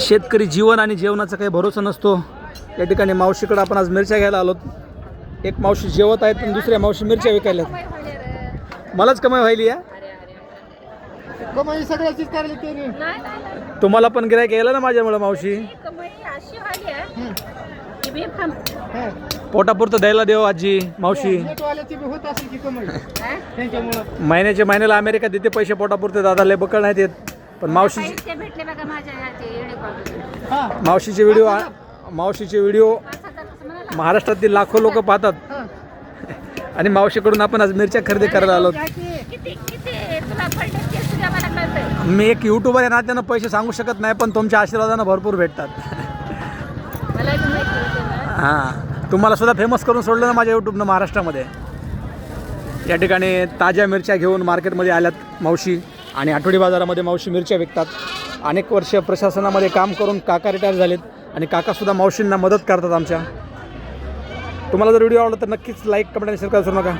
शेतकरी जीवन आणि जेवणाचा काही भरोसा नसतो. या ठिकाणी मावशीकडे आपण आज मिरच्या घ्यायला आलो एक मावशी जेवत आहेत आणि दुसऱ्या मावशी मिरच्या विकायला. मलाच कमाई व्हायली या? कमाई सगळ्याचीच त्याने. नाही नाही नाही. तुम्हाला पण गिरायक यायला ना माझ्यामुळे मावशी? हा. पोटापुरतं द्यायला देव आजी मावशी. त्यांच्यामुळं. महिन्याच्या महिन्याला अमेरिका देते पैसे पोटापुरते दादा लय बकळ नाहीत येत पण मावशी भेटले बघा माझ्या ह्याचे हा. मावशीचे व्हिडिओ मावशीचे व्हिडिओ पाच हजार असं म्हणाला. महाराष्ट्रातील लाखो लोक पाहतात. हा. आणि मावशीकडून आपण आज मिरच्या खरेदी करायला आलो. किती किती तुला पडले ते सुद्धा मला कळतंय. मी एक युट्यूबर या नात्यानं पैसे सांगू शकत नाही पण तुमच्या आशीर्वादानं भरपूर भेटतात. मला बी माहिती होतं ना. हां. तुम्हाला सुद्धा फेमस करून सोडलं ना माझ्या यूट्यूबनं महाराष्ट्रामध्ये. या ठिकाणी ताज्या मिरच्या घेऊन मार्केटमध्ये आल्यात मावशी. आणि आठवडी बाजारामध्ये मावशी मिरच्या विकतात. अनेक वर्ष प्रशासनामध्ये काम करून काका रिटायर झालेत आणि काकासुद्धा मावशींना मदत करतात आमच्या. तुम्हाला जर व्हिडिओ आवडला तर नक्कीच लाईक कमेंट आणि शेअर करू नका.